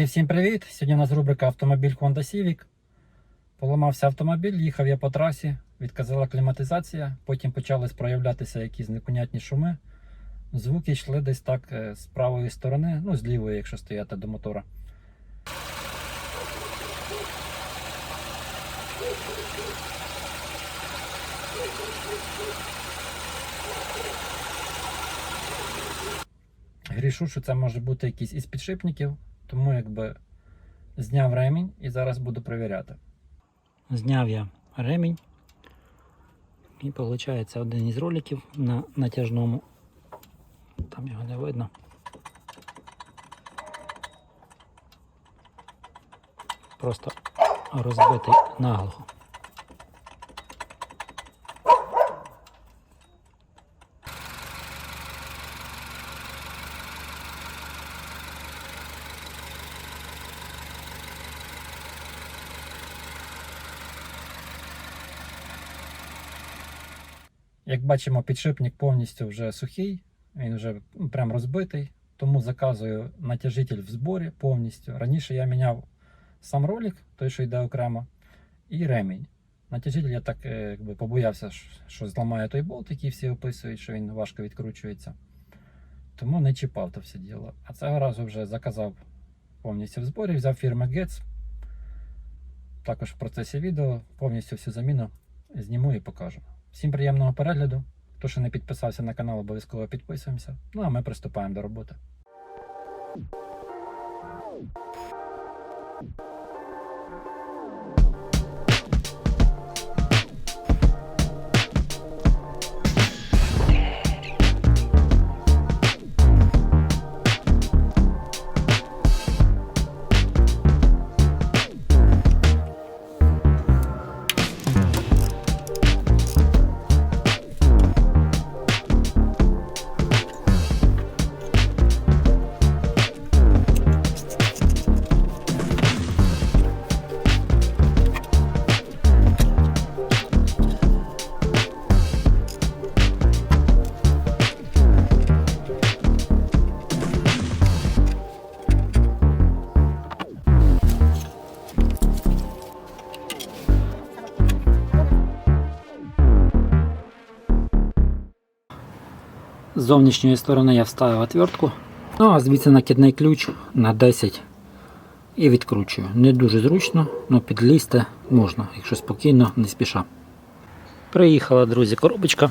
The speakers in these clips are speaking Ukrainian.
Друзі, всім привіт! Сьогодні у нас рубрика Автомобіль Honda Civic. Поламався автомобіль, їхав я по трасі, відказала кліматизація, потім почались проявлятися якісь непонятні шуми. Звуки йшли десь так е, з правої сторони, ну з лівої, якщо стояти до мотора. Грішу, що це може бути якийсь із підшипників, тому якби зняв ремінь і зараз буду перевіряти. Зняв я ремінь. І виходить один із роликів на натяжному. Там його не видно. Просто розбитий наглухо. Як бачимо, підшипник повністю вже сухий, він вже ну, прям розбитий, тому заказую натяжитель в зборі повністю. Раніше я міняв сам ролик, той, що йде окремо, і ремінь. Натяжитель я так е, якби, побоявся, що- зламає той болт, який всі описують, що він важко відкручується. Тому не чіпав то все діло. А цього разу вже заказав повністю в зборі, взяв фірми Getz. Також в процесі відео повністю всю заміну зніму і покажу. Всім приємного перегляду. Хто ще не підписався на канал, обов'язково підписуємося. Ну а ми приступаємо до роботи. З зовнішньої сторони я вставив отвертку. Ну а звідси накидний ключ на 10 і відкручую. Не дуже зручно, але підлізти можна, якщо спокійно, не спіша. Приїхала, друзі, коробочка.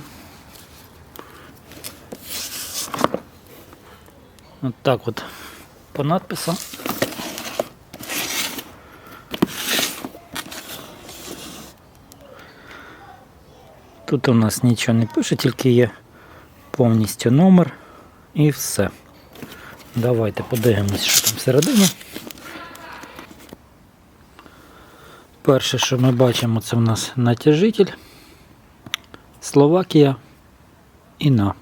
От так от по надписам. Тут у нас нічого не пише, тільки є повністю номер і все. Давайте подивимось, що там всередині. Перше, що ми бачимо, це у нас натяжитель. Словакія і на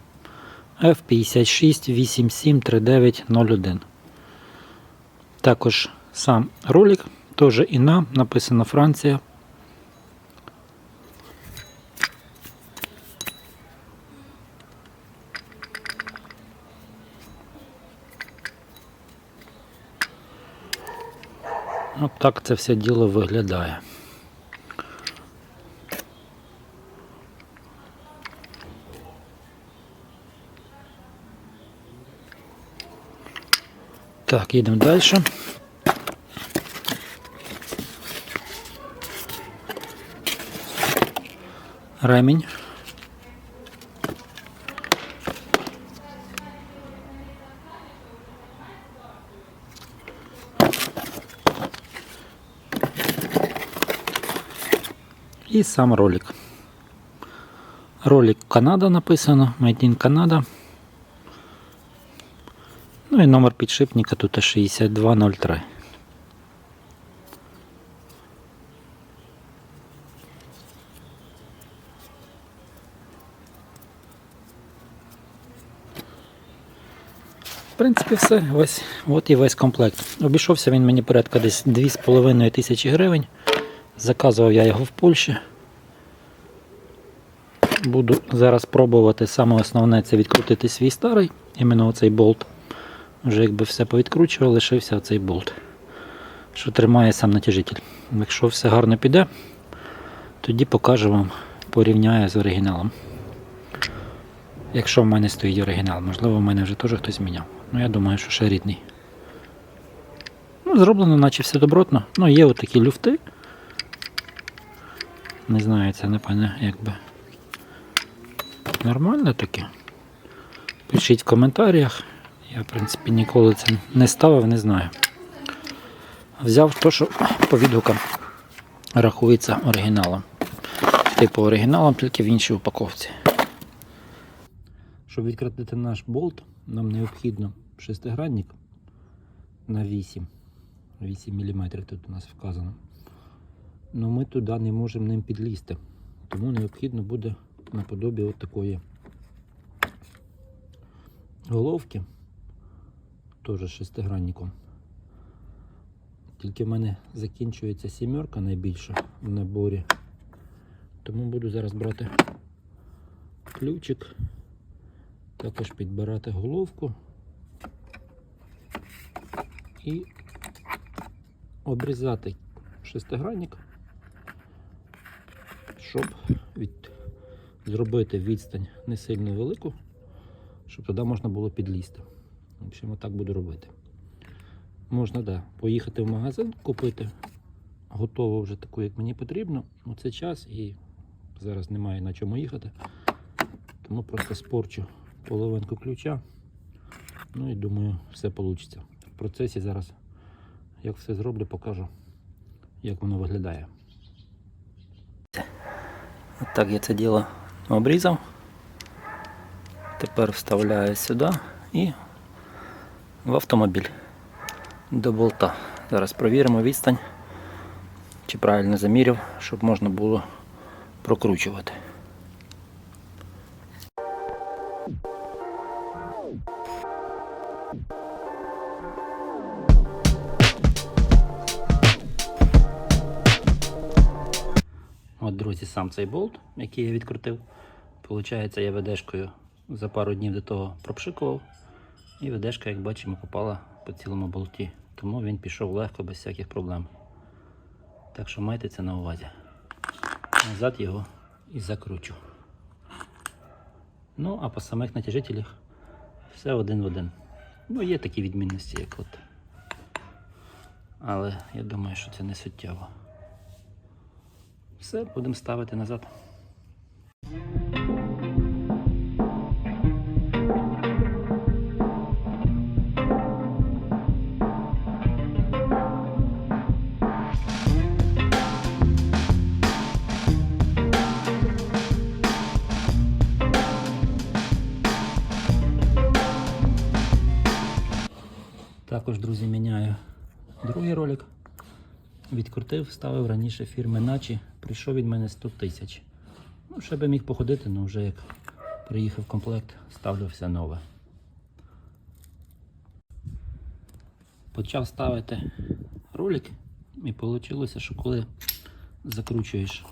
F56 873901. Також сам ролик, теж іна, написано Франція. Так це все діло виглядає. Так, їдемо далі. Ремінь. І сам ролик. Ролик Канада написано, Made in Canada. Ну і номер підшипника тут 6203. В принципі, все. Ось, от і весь комплект. Обійшовся він мені порядка десь 2,5 тисячі гривень. Заказував я його в Польщі. Буду зараз пробувати саме основне це відкрутити свій старий, іменно оцей болт. Вже якби все повідкручував, лишився цей болт, що тримає сам натяжитель. Якщо все гарно піде, тоді покажу вам, порівняю з оригіналом. Якщо в мене стоїть оригінал, можливо, в мене вже теж хтось міняв. Ну я думаю, що ще рідний. Ну, зроблено, наче все добротно. Ну, є отакі люфти. Не знаю, це напевне якби нормально таке. Пишіть в коментарях. Я, в принципі, ніколи це не ставив, не знаю. Взяв то, що по відгукам рахується оригіналом. Типу оригіналом, тільки в іншій упаковці. Щоб відкрити наш болт, нам необхідно шестигранник на 8. 8 мм тут у нас вказано. Ну ми туди не можемо ним підлізти. Тому необхідно буде наподобі от такої головки. Теж шестигранником. Тільки в мене закінчується сімерка найбільша в наборі. Тому буду зараз брати ключик, також підбирати головку і обрізати шестигранник, щоб від... зробити відстань не сильно велику, щоб туди можна було підлізти. В общем, отак буду робити. Можна, да, поїхати в магазин, купити готову вже таку, як мені потрібно. Ну, це час і зараз немає на чому їхати. Тому просто спорчу половинку ключа. Ну і думаю, все вийде. В процесі зараз, як все зроблю, покажу, як воно виглядає. От так я це діло обрізав. Тепер вставляю сюди і в автомобіль до болта. Зараз провіримо відстань, чи правильно заміряв, щоб можна було прокручувати. От, друзі, сам цей болт, який я відкрутив. Получається, я ведешкою за пару днів до того пропшикував. І ведешка, як бачимо, попала по цілому болті. Тому він пішов легко, без всяких проблем. Так що майте це на увазі. Назад його і закручу. Ну, а по самих натяжителях все один в один. Ну, є такі відмінності, як от. Але я думаю, що це не суттєво. Все, будемо ставити назад. Також, друзі, міняю другий ролик. Відкрутив, ставив раніше фірми Начі. Прийшов від мене 100 тисяч. Ну, ще би міг походити, але вже як приїхав комплект, ставлю все нове. Почав ставити ролик і вийшло, що коли закручуєш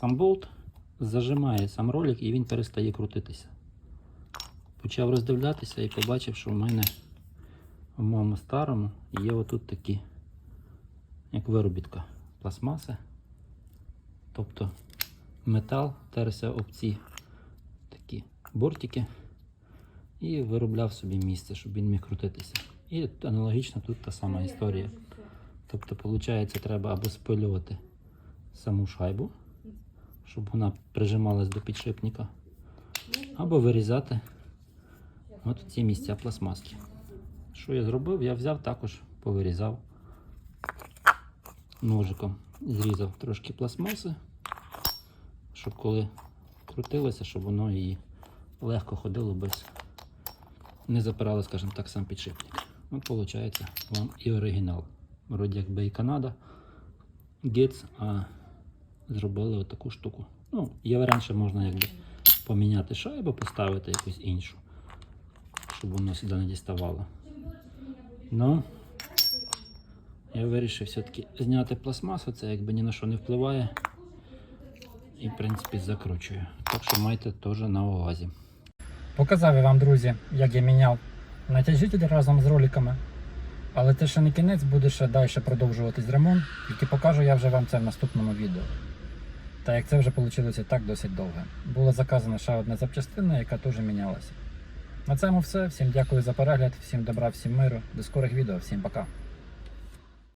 сам болт, зажимає сам ролик і він перестає крутитися. Почав роздивлятися і побачив, що в мене в моєму старому є отут такі, як виробітка пластмаси. Тобто метал терся об ці такі бортики і виробляв собі місце, щоб він міг крутитися. І аналогічно тут та сама історія. Тобто, виходить, треба або спилювати саму шайбу, щоб вона прижималась до підшипника, або вирізати от ці місця пластмаски. Що я зробив? Я взяв також, повирізав ножиком, зрізав трошки пластмаси, щоб коли крутилося, щоб воно її легко ходило без не запирало, скажімо так, сам підшипник. От виходить вам і оригінал. Вроді якби і Канада, Гетц, а зробили отаку штуку. Ну, є варіант, що можна якби поміняти шайбу, поставити якусь іншу, щоб воно сюди не діставало. Ну, я вирішив все-таки зняти пластмасу, це якби ні на що не впливає. І, в принципі, закручую. Так що майте теж на увазі. Показав я вам, друзі, як я міняв натяжитель разом з роликами. Але це ще не кінець, буде ще далі продовжуватись ремонт, тільки покажу я вже вам це в наступному відео. Та як це вже вийшло так досить довго. Була заказана ще одна запчастина, яка теж мінялася. На цьому все. Всім дякую за перегляд, всім добра, всім миру. До скорих відео, всім пока.